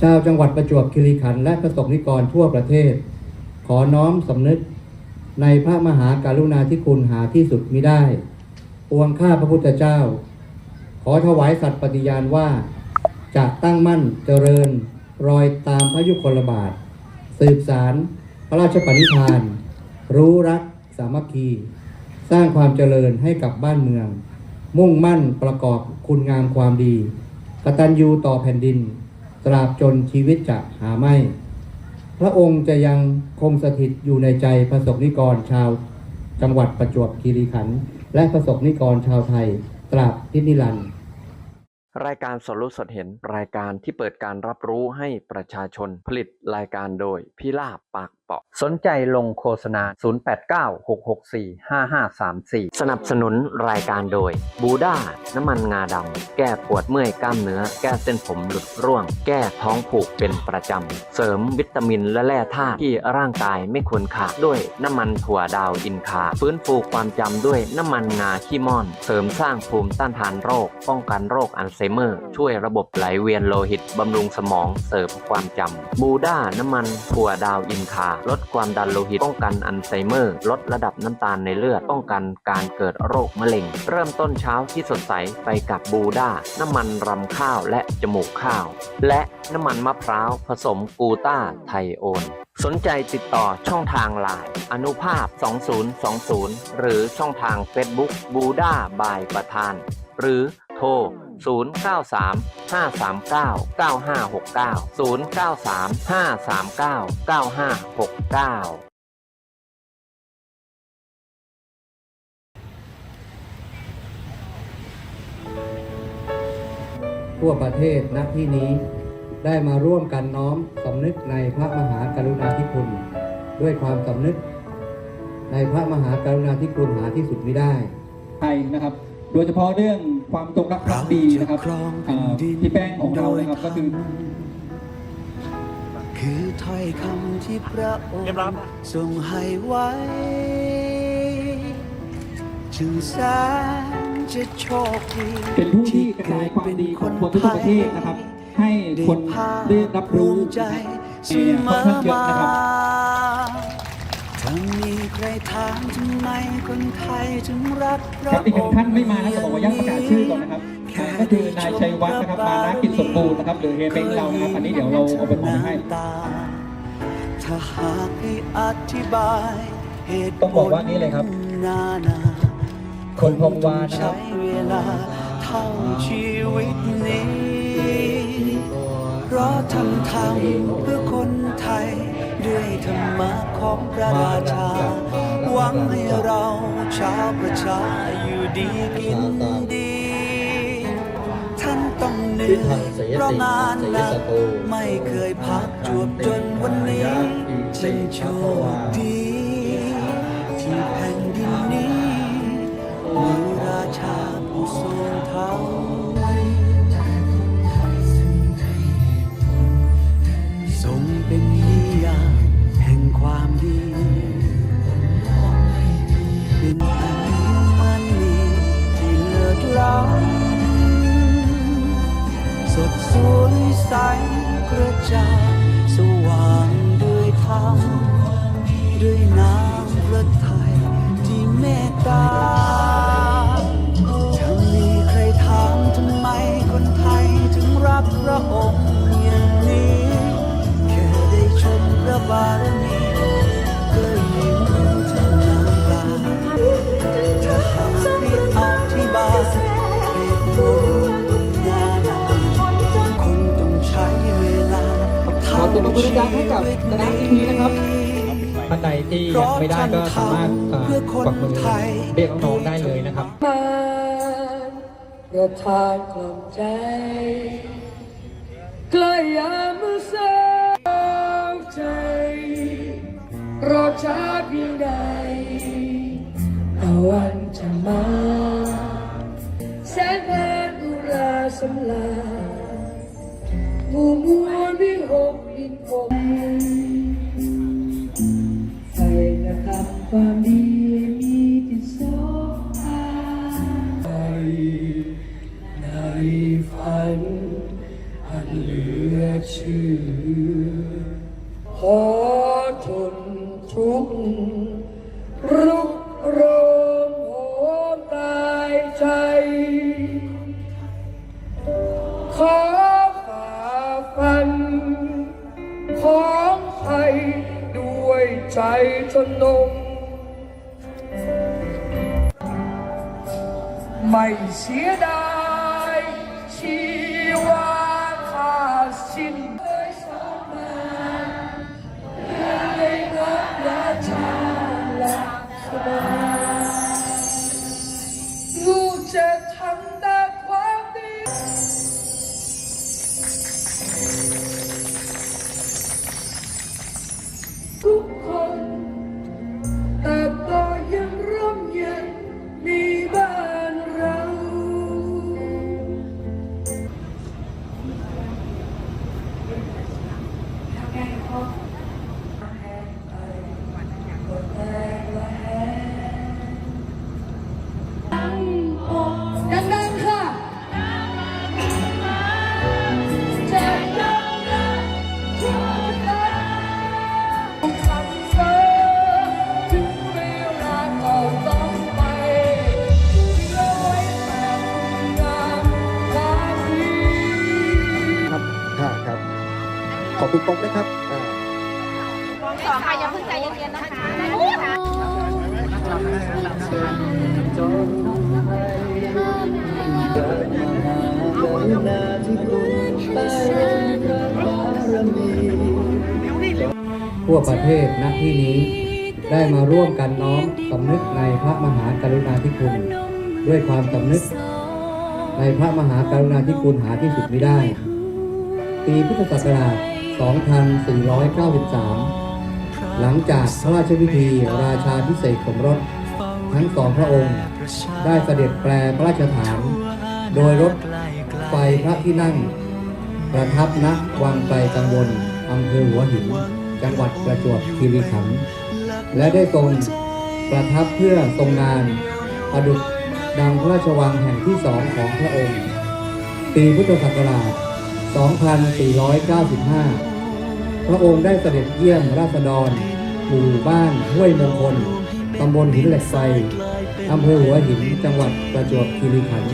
ชาวจังหวัดประจวบคีรีขันธ์และประสบนิกรทั่วประเทศ ขอน้อมสำนึกในพระมหาการุณาธิคุณหาที่สุดมิได้ ปวงข้าพระพุทธเจ้า ขอถวายสัตย์ปฏิญาณว่าจะตั้งมั่นเจริญรอยตามพระยุคลบาท สืบสารพระราชปณิธาน รู้รักสามัคคี สร้างความเจริญให้กับบ้านเมือง มุ่งมั่นประกอบคุณงามความดี กตัญญูต่อแผ่นดิน ตราบจนชีวิตจะหาไม่ พระองค์จะยังคงสถิตอยู่ในใจประสบนิกรชาวจังหวัดประจวบคีรีขันธ์และประสบนิกรชาวไทย ตราบพินิรันดร์รายการสดรู้สดเห็นรายการที่เปิดการรับรู้ให้ประชาชนผลิตรายการโดยพิลาบปาก ปาะ สนใจลงโฆษณา 0896645534 สนับสนุนรายการโดยบูด้าน้ำมันงาดำแก้ปวดเมื่อยกล้ามเนื้อ แก้เส้นผมหลุดร่วง แก้ท้องผูกเป็นประจำ เสริมวิตามินและแร่ธาตุที่ร่างกายไม่ควรขาดด้วยน้ำมันถั่วดาวอินคา ฟื้นฟูความจำด้วยน้ำมันงาขี้ม่อน เสริมสร้างภูมิต้านทานโรค ป้องกันโรคอัลไซเมอร์ ช่วยระบบไหลเวียนโลหิตบำรุงสมองเสริมความจำบูด้าน้ำมันถั่วดาวอินคาลดความดันโลหิตป้องกันอัลไซเมอร์ ลดระดับน้ำตาลในเลือดป้องกันการเกิดโรคมะเร็ง เริ่มต้นเช้าที่สดใสไปกับบูด้า น้ำมันรำข้าวและจมูกข้าว และน้ำมันมะพร้าวผสมกูต้าไทโอนสนใจติดต่อช่องทางไลน์อนุภาพ 2020 หรือช่องทาง Facebook บูด้าบายประธาน หรือโทร 093 539 9569 093 539 9569ทั่วประเทศณที่นี้ได้มาร่วมกันน้อมสำนึกในพระมหากรุณาธิคุณ ด้วยความสำนึก ในพระมหากรุณาธิคุณหาที่สุดมิได้ไทยนะครับ โดยเฉพาะเรื่องความจงรักภักดีนะครับอ่าพี่แป้งของเรานะครับก็คือคือถ้อยคำที่พระองค์ทรงให้ไว้ จึงแสนจะโชคดีเป็นผู้ที่กระจายความดีของคนทุกประเทศนะครับ ให้คนได้รับรู้ภูมิใจเสเนี่ยมค่อนอข้างเยอะมานะครับถ้ามี ใครถามทำไมคนไทยถึงรักพคระรับอีกหอนึ่งงค์ท่านไม่มานะจะบอกว่ายังประกาศชื่อก่อนนะครับอ่าก็คือนายชัยวัฒน์นะครับมานะกิจสมบูรณ์นะครับหรือเฮยเบงเรานะครับอันนี้เดี๋ยวเราเอาไปมอบให้ ถ้าหากให้อธิบายเหตุต้องบอกว่านี่เลยครับ นานาคนพงวานนะครับใช้เวลาเท่าชีวิตนี้ เพราะทำทำเพื่อคนไทย ด้วยธรรมะของพระราชา หวังให้เราชาวประชาอยู่ดีกินดี ท่านต้องเหนื่อยเพราะงานหนักไม่เคยพักจวบจนวันนี้จึงโชคดีที่แผ่นดินนี้าสว่างด้วยธรรมด้วยน้ำพระทัยที่เมตตาถ้ามีใครถามทำไมคนไทยถึงรักพระองค์อย่างนี้ แค่ได้ชมพระบารมี ขอเสียงปรบมือดังๆให้กับคณะทีวีนะครับท่านใดที่ยังไม่ได้ก็สามารถอ่ากวักมือเรียกน้องๆได้เลยนะครับมาเพื่อทางกลับใจใกล้ยามมือเศร้าใจรอช้าเพียงใดตะวันจะมาแสงแดดอุราสำลาหมู่มวลวิหก ด้วยใจทนงไม่เสียดายชีวาข้า ขอบคุณปกนะครับ ทั่วประเทศณที่นี้ได้มาร่วมกันน้อมสำนึกในพระมหากรุณาธิคุณ ด้วยความสำนึก ในพระมหากรุณาธิคุณหาที่สุดไม่ได้ ปีพุทธศักราช 2493 หลังจากพระราชพิธีราชาพิเศษสมรส ทั้งสองพระองค์ ได้เสด็จแปลพระราชฐาน โดยรถไฟพระที่นั่ง ประทับณวังไกลกังวลอำเภอหัวหิน จังหวัดประจวบคีรีขันธ์และได้ทรงประทับเพื่อทรงงานประดุจดังพระราชวังแห่งที่สองของพระองค์ ปีพุทธศักราช 2495 พระองค์ได้เสด็จเยี่ยมราษฎรหมู่บ้านห้วยมงคล ตำบลหินเหล็กไฟอำเภอหัวหินจังหวัดประจวบคีรีขันธ์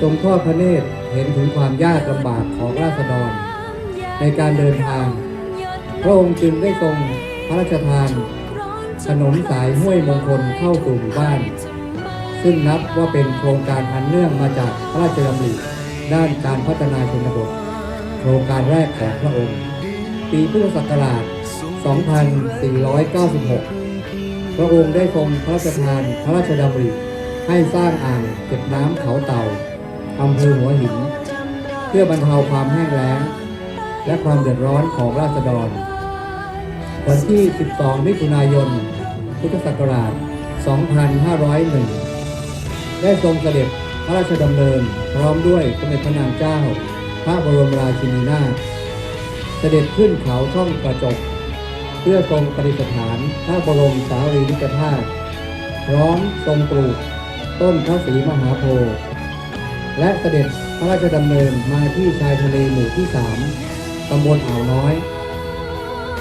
ทรงทอดพระเนตรเห็นถึงความยากลำบากของราษฎร ในการเดินทาง พระองค์จึงได้ทรงพระราชทานถนนสายห้วยมงคลเข้าสู่หมู่บ้าน ซึ่งนับว่าเป็นโครงการอันเนื่องมาจากพระราชดำริด้านการพัฒนาชนบท โครงการแรกของพระองค์ ปีพุทธศักราช 2496 พระองค์ได้ทรงพระราชทานพระราชดำริให้สร้างอ่างเก็บน้ำเขาเต่าอำเภอหัวหิน เพื่อบรรเทาความแห้งแล้ง และความเดือดร้อนของราษฎร วันที่ 12 มิถุนายน พุทธศักราช 2501 ได้ทรงเสด็จพระราชดำเนินพร้อมด้วยสมเด็จพระนางเจ้า พระบรมราชินีนาถเสด็จขึ้นเขาช่องกระจก เพื่อทรงประดิษฐานพระบรมสารีริกธาตุพร้อมทรงปลูกต้นพระศรีมหาโพธิ์และเสด็จพระราชดำเนินมาที่ชายทะเลหมู่ที่สามตำบลอ่าวน้อย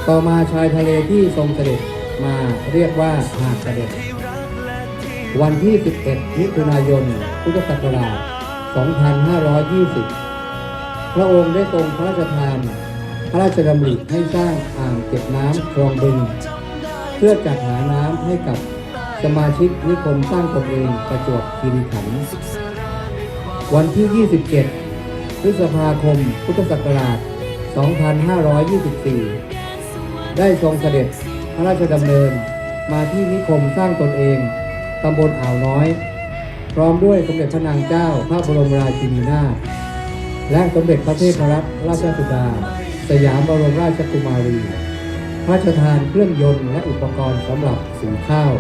ต่อมาชายทะเลที่ทรงเสด็จมาเรียกว่าหาดเสด็จ วันที่ 11 มิถุนายน พุทธศักราช 2520 พระองค์ได้ทรงพระราชทาน พระราชดำริให้สร้างอ่างเก็บน้ำคลองบึง เพื่อจัดหาน้ำให้กับสมาชิกนิคมสร้างตนเองประจวบคีรีขันธ์วันที่ 27 พฤษภาคม พุทธศักราช 2524 ได้ทรงเสด็จพระราชดำเนินมาที่นิคมสร้างตนเอง ตำบลอ่าวน้อย พร้อมด้วยสมเด็จพระนางเจ้า พระบรมราชินีนาถและสมเด็จพระเทพรัตนราชสุดา สยามบรมราชกุมารี พระราชทานเครื่องยนต์และอุปกรณ์สำหรับสีข้าว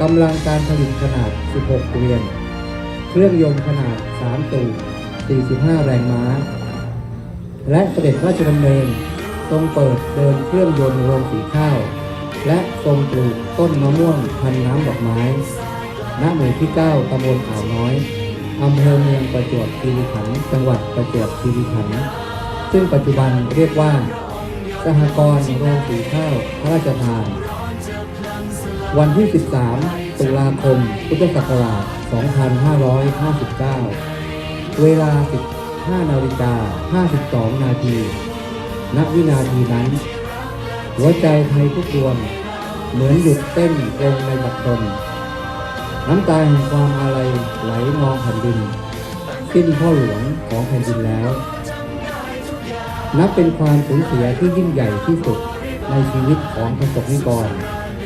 กำลังการผลิตขนาด 16 เกวียน เครื่องยนต์ขนาด 3 ตู45 แรงม้า และเสด็จพระราชดำเนินทรงเปิดเดินเครื่องยนต์โรงสีข้าว และทรงปลูกต้นมะม่วงพันน้ำดอกไม้ ณ หมู่ที่ 9ตำบลอ่าวน้อยอำเภอเมืองประจวบคีรีขันธ์ จังหวัดประจวบคีรีขันธ์ ซึ่งปัจจุบันเรียกว่า สหกรณ์โรงสีข้าวพระราชทาน วันที่ 13 ตุลาคม พุทธศักราช 2559 เวลา 15นาฬิกา52 นาที ณ วินาทีนั้น หัวใจไทยทุกดวง เหมือนหยุดเต้นลงในบัดดลน้ำตาแห่งความอาลัยไหลนองแผ่นดินสิ้นพ่อหลวงของแผ่นดินแล้ว นับเป็นความสูญเสียที่ยิ่งใหญ่ที่สุดในชีวิตของประสบนิกร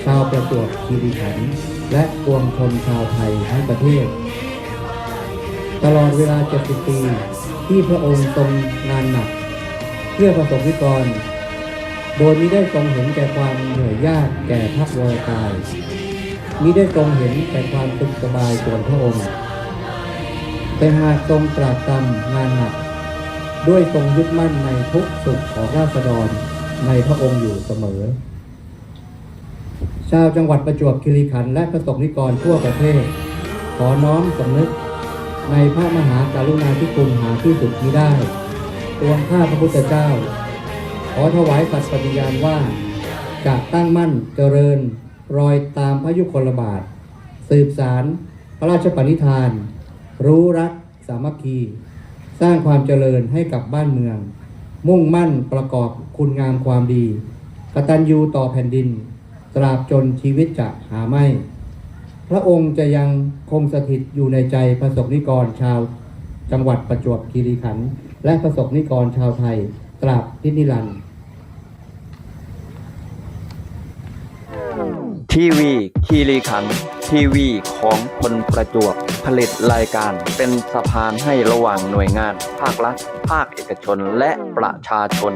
ชาวประจวบคีรีขันธ์และปวงชนชาวไทยทั้งประเทศ ตลอดเวลา 70 ปี ที่พระองค์ทรงงานหนัก เพื่อประสบนิกร โดยมิได้ทรงเห็นแก่ความเหนื่อยยากแก่พระวรกายมิได้ทรงเห็นแก่ความสุขสบายส่วนพระองค์ แต่หากทรงตรากตรำงานหนัก ด้วยทรงยึดมั่นในทุกสุขของราษฎรในพระองค์อยู่เสมอ ชาวจังหวัดประจวบคีรีขันธ์และประสบนิกรทั่วประเทศ ขอน้อมสำนึกในพระมหาการุณาธิคุณหาที่สุดมิได้รวมข้าพระพุทธเจ้า ขอถวายสัตย์ปฏิญาณว่าจะตั้งมั่นเจริญ รอยตามพระยุคลบาท สืบสาร พระราชปณิธาน รู้รักสามัคคี สร้างความเจริญให้กับบ้านเมือง มุ่งมั่นประกอบคุณงามความดี กตัญญูต่อแผ่นดิน ตราบจนชีวิตจะหาไม่ พระองค์จะยังคงสถิตอยู่ในใจประสบนิกรชาวจังหวัดประจวบคีรีขันธ์และประสบนิกรชาวไทย ตราบนินิรันดร์ ทีวีคีรีขันทีวีของคนประจวบผลิตรายการเป็นสะพานให้ระหว่างหน่วยงาน ภาครัฐ ภาคเอกชนและประชาชน